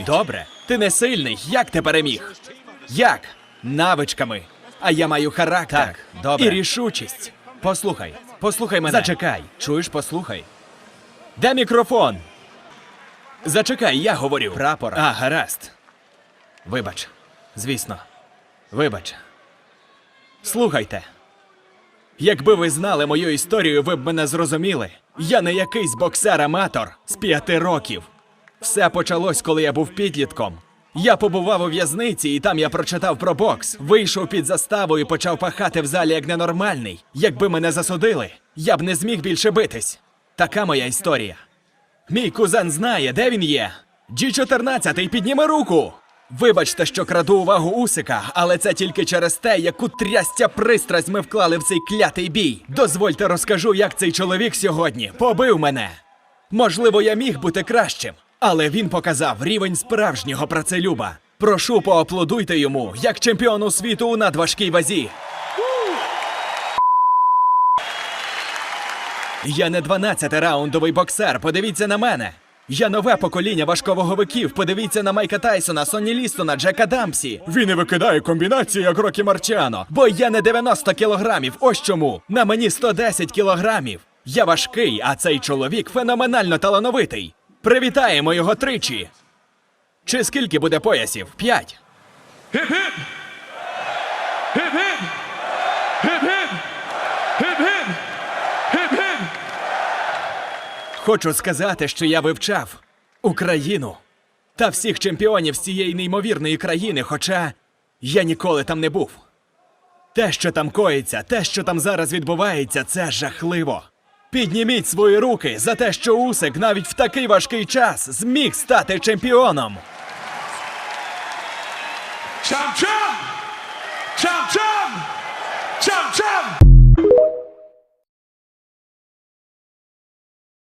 Добре, ти не сильний. Як ти переміг? Як? Навичками. А я маю характер Так, добре. і рішучість. Послухай, послухай мене. Зачекай. Чуєш, послухай. Де мікрофон? Зачекай, я говорю. Прапора. А, гаразд. Вибач. Звісно. Вибач. Слухайте. Якби ви знали мою історію, ви б мене зрозуміли. Я не якийсь боксер-аматор з п'яти років. Все почалось, коли я був підлітком. Я побував у в'язниці, і там я прочитав про бокс. Вийшов під заставу і почав пахати в залі як ненормальний. Якби мене засудили, я б не зміг більше битись. Така моя історія. Мій кузен знає, де він є. G14, підніми руку. Вибачте, що краду увагу Усика, але це тільки через те, яку трястя пристрасть ми вклали в цей клятий бій. Дозвольте розкажу, як цей чоловік сьогодні побив мене. Можливо, я міг бути кращим, але він показав рівень справжнього працелюба. Прошу, поаплодуйте йому, як чемпіону світу у надважкій вазі. Я не 12 раундовий боксер, подивіться на мене. Я нове покоління важковаговиків. Подивіться на Майка Тайсона, Сонні Лістона, Джека Дампсі. Він і викидає комбінації, як Рокі Марчано. Бо я не 90 кілограмів. Ось чому. На мені 110 кілограмів. Я важкий, а цей чоловік феноменально талановитий. Привітаємо його тричі. Чи скільки буде поясів? П'ять. Хочу сказати, що я вивчав Україну та всіх чемпіонів з цієї неймовірної країни, хоча я ніколи там не був. Те, що там коїться, те, що там зараз відбувається, це жахливо. Підніміть свої руки за те, що Усик навіть в такий важкий час зміг стати чемпіоном. Chop!